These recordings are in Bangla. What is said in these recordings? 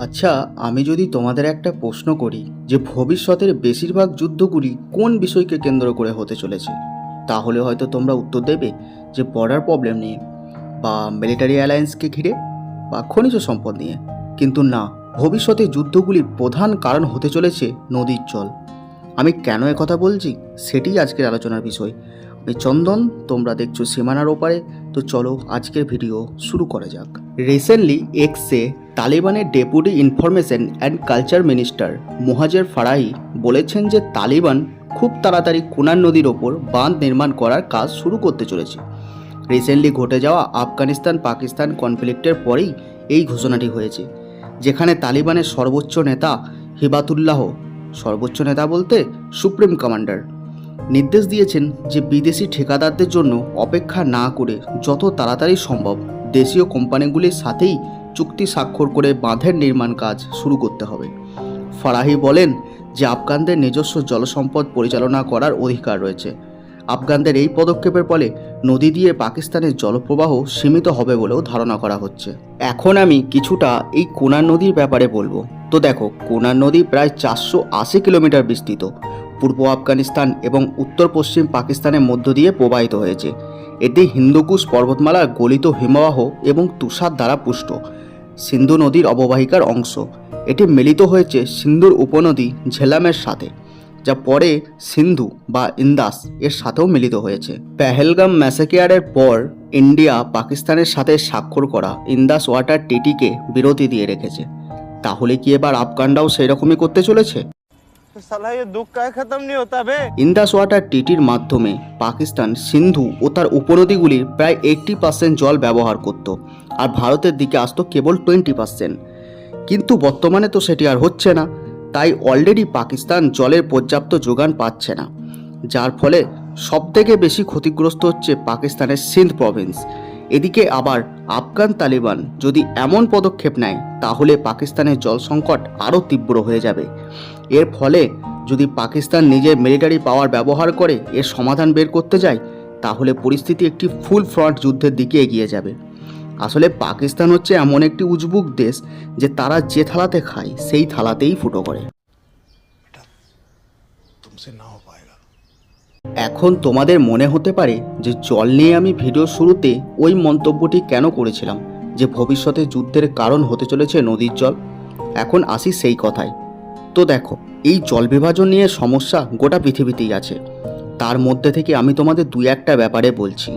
আচ্ছা আমি যদি তোমাদের একটা প্রশ্ন করি যে ভবিষ্যতের বেশিরভাগ যুদ্ধগুলি কোন বিষয়কে কেন্দ্র করে হতে চলেছে, তাহলে হয়তো তোমরা উত্তর দেবে যে বর্ডার প্রবলেম নিয়ে বা মিলিটারি অ্যালায়েন্সকে ঘিরে বা খনিজ সম্পদ নিয়ে। কিন্তু না, ভবিষ্যতে যুদ্ধগুলির প্রধান কারণ হতে চলেছে নদীর জল। আমি কেন কথা বলছি? সেটিই আজকের আলোচনার বিষয়। আমি চন্দন, তোমরা দেখছ সীমানার ওপারে। তো চলো আজকের ভিডিও শুরু করা যাক। রিসেন্টলি এক্সে তালিবানের deputy information and culture minister Mohajer Farahi বলেছেন যে তালিবান খুব তাড়াতাড়ি কুনার নদীর ওপর বাঁধ নির্মাণ করার কাজ শুরু করতে চলেছে। রিসেন্টলি ঘটে যাওয়া আফগানিস্তান পাকিস্তান কনফ্লিক্টের পরেই এই ঘোষণাটি হয়েছে, যেখানে তালিবানের সর্বোচ্চ নেতা হিবাতুল্লাহ, সর্বোচ্চ নেতা বলতে সুপ্রিম কমান্ডার। নির্দেশ দিয়েছেন যে বিদেশি ঠিকাদারদের জন্য অপেক্ষা না করে যত তাড়াতাড়ি সম্ভব দেশীয় কোম্পানিগুলির সাথেই চুক্তি স্বাক্ষর করে বাঁধের নির্মাণ কাজ শুরু করতে হবে। ফারাহি বলেন যে আফগানদের নিজস্ব জলসম্পদ পরিচালনা করার অধিকার রয়েছে। আফগানদের এই পদক্ষেপের ফলে নদী দিয়ে পাকিস্তানের জলপ্রবাহ সীমিত হবে বলেও ধারণা করা হচ্ছে। এখন আমি কিছুটা এই কোনার নদীর ব্যাপারে বলব। তো দেখো, কোনার নদী প্রায় চারশো আশি কিলোমিটার বিস্তৃত। পূর্ব আফগানিস্তান এবং উত্তর পশ্চিম পাকিস্তানের মধ্য দিয়ে প্রবাহিত হয়েছে। এটি হিন্দুকুশ পর্বতমালার গলিত হিমবাহ এবং তুষার দ্বারা পুষ্ট। সিন্ধু নদীর অববাহিকার অংশ। এটি মিলিত হয়েছে সিন্ধুর উপনদী ঝেলামের সাথে, যা পরে সিন্ধু বা ইন্দাস এর সাথেও মিলিত হয়েছে। পেহেলগাম ম্যাসাকেয়ারের পর ইন্ডিয়া পাকিস্তানের সাথে স্বাক্ষর করা ইন্দাস ওয়াটার টিটিকে বিরতি দিয়ে রেখেছে। তাহলে কি এবার আফগানরাও সেই রকমই করতে চলেছে? तो साला ये दुख का खत्म नहीं होता बे ইন্দাস ওয়াটার টিটির মাধ্যমে পাকিস্তান সিন্ধু ও তার উপনদীগুলির প্রায় এইট্টি পার্সেন্ট জল ব্যবহার করত আর ভারতের দিকে আসতো কেবল টোয়েন্টি পার্সেন্ট কিন্তু বর্তমানে তো সেটি আর হচ্ছে না তাই অলরেডি পাকিস্তান জলের পর্যাপ্ত যোগান পাচ্ছে না যার ফলে সবথেকে বেশি ক্ষতিগ্রস্ত হচ্ছে পাকিস্তানের সিন্ধ প্রভিন্স এদিকে আবার আফগান তালিবান যদি এমন পদক্ষেপ নেয় তাহলে পাকিস্তানের জল সংকট আরও তীব্র হয়ে যাবে এর ফলে যদি পাকিস্তান নিজের মিলিটারি পাওয়ার ব্যবহার করে এর সমাধান বের করতে যায় তাহলে পরিস্থিতি একটি ফুল ফ্রন্ট যুদ্ধের দিকে এগিয়ে যাবে। আসলে পাকিস্তান হচ্ছে এমন একটি উজবুক দেশ যে তারা যে থালাতে খায় সেই থালাতেই ফুটো করে। এখন তোমাদের মনে হতে পারে যে জল নিয়ে আমি ভিডিও শুরুতে ওই মন্তব্যটি কেন করেছিলাম যে ভবিষ্যতে যুদ্ধের কারণ হতে চলেছে নদীর জল। এখন আসি সেই কথায়। তো দেখো, এই জল বিভাজন নিয়ে সমস্যা গোটা পৃথিবীতেই আছে। তার মধ্যে থেকে আমি তোমাদের দুই একটা ব্যাপারে বলছি।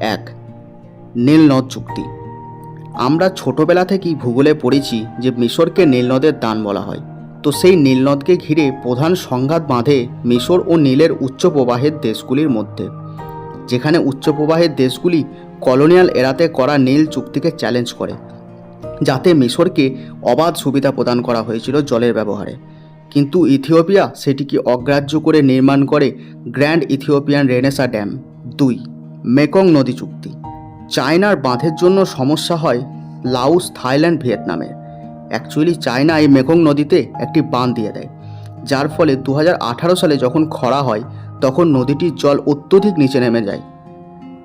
এক নীলনদ চুক্তি। আমরা ছোটবেলা থেকেই ভূগোলে পড়েছি যে মিশরকে নীলনদের দান বলা হয়। তো সেই নীলনদকে ঘিরে প্রধান সংঘাত বাঁধে মিশর ও নীলের উচ্চ প্রবাহের দেশগুলির মধ্যে। যেখানে উচ্চ প্রবাহের দেশগুলি কলোনিয়াল এরাতে করা নীল চুক্তিকে চ্যালেঞ্জ করে। যাতে মিশরকে অবাধ সুবিধা প্রদান করা হয়েছিল জলের ব্যবহারে। কিন্তু ইথিওপিয়া সেটিকে অগ্রাহ্য করে নির্মাণ করে গ্র্যান্ড ইথিওপিয়ান রেনেসা ড্যাম। দুই, মেকং নদী চুক্তি। চায়নার বাঁধের জন্য সমস্যা হয় লাউস থাইল্যান্ড, ভিয়েতনামের। অ্যাকচুয়ালি চায়না এই মেকং নদীতে একটি বাঁধ দিয়ে দেয়। যার ফলে দু হাজার আঠারো সালে যখন খরা হয়, তখন নদীটির জল অত্যধিক নিচে নেমে যায়।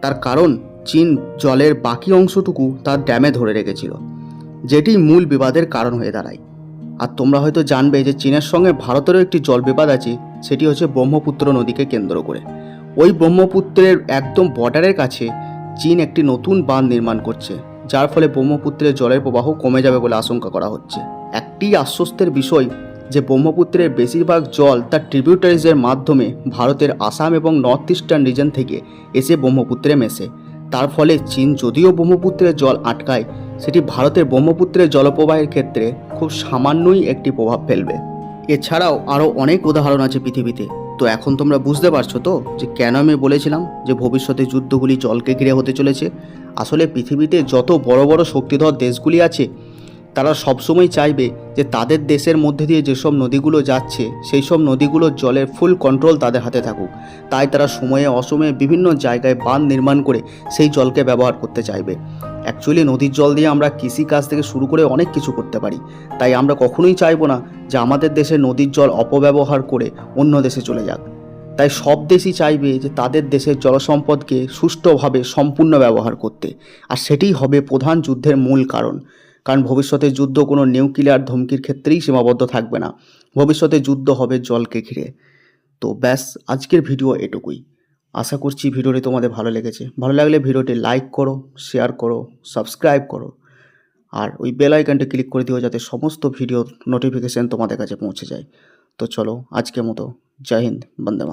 তার কারণ, চীন জলের বাকি অংশটুকু তার ড্যামে ধরে রেখেছিল। যেটি মূল বিবাদের কারণ হয়ে দাঁড়ায়। আর তোমরা হয়তো জানবে যে চীনের সঙ্গে ভারতেরও একটি জল বিবাদ আছে, সেটি হচ্ছে ব্রহ্মপুত্র নদীকে কেন্দ্র করে। ওই ব্রহ্মপুত্রের একদম বর্ডারের কাছে চীন একটি নতুন বাঁধ নির্মাণ করছে, যার ফলে ব্রহ্মপুত্রের জলের প্রবাহ কমে যাবে বলে আশঙ্কা করা হচ্ছে। একটি আশ্বস্তের বিষয় যে ব্রহ্মপুত্রের বেশিরভাগ জল তার ট্রিবিউটারিজের মাধ্যমে ভারতের আসাম এবং নর্থ ইস্টার্ন রিজন থেকে এসে ব্রহ্মপুত্রে মেশে। তার ফলে চীন যদিও ব্রহ্মপুত্রের জল আটকায়, সেটি ভারতের ব্রহ্মপুত্রের জলপ্রবাহের ক্ষেত্রে খুব সামান্যই একটি প্রভাব ফেলবে। এছাড়াও আরও অনেক উদাহরণ আছে পৃথিবীতে। তো এখন তোমরা বুঝতে পারছ তো যে কেন আমি বলেছিলাম যে ভবিষ্যতে যুদ্ধগুলি জলকে ঘিরে হতে চলেছে? আসলে পৃথিবীতে যত বড় বড় শক্তিধর দেশগুলি আছে তারা সবসময় চাইবে যে তাদের দেশের মধ্যে দিয়ে যেসব নদীগুলো যাচ্ছে সেই সব নদীগুলোর জলের ফুল কন্ট্রোল তাদের হাতে থাকুক। তাই তারা সময়ে অসময়ে বিভিন্ন জায়গায় বাঁধ নির্মাণ করে সেই জলকে ব্যবহার করতে চাইবে। অ্যাকচুয়ালি নদীর জল দিয়ে আমরা কৃষিকাজ থেকে শুরু করে অনেক কিছু করতে পারি। তাই আমরা কখনোই চাইব না যে আমাদের দেশে নদীর জল অপব্যবহার করে অন্য দেশে চলে যাক। তাই সব দেশই চাইবে যে তাদের দেশের জলসম্পদকে সুষ্ঠুভাবে সম্পূর্ণ ব্যবহার করতে। আর সেটিই হবে প্রধান যুদ্ধের মূল কারণ। কারণ ভবিষ্যতে যুদ্ধ কোনো নিউক্লিয়ার ধমকির ক্ষেত্রেই সীমাবদ্ধ থাকবে না। ভবিষ্যতে যুদ্ধ হবে জলকে ঘিরে। তো ব্যাস, আজকের ভিডিও এটুকুই। আশা করছি ভিডিওটি তোমাদের ভালো লেগেছে। ভালো লাগলে ভিডিওটি লাইক করো, শেয়ার করো, সাবস্ক্রাইব করো। আর ওই বেল আইকনটা ক্লিক করে দিও যাতে সমস্ত ভিডিও নোটিফিকেশান তোমাদের কাছে পৌঁছে যায়। তো চলো, আজকের মতো। জয় হিন্দ, বন্দে মাতা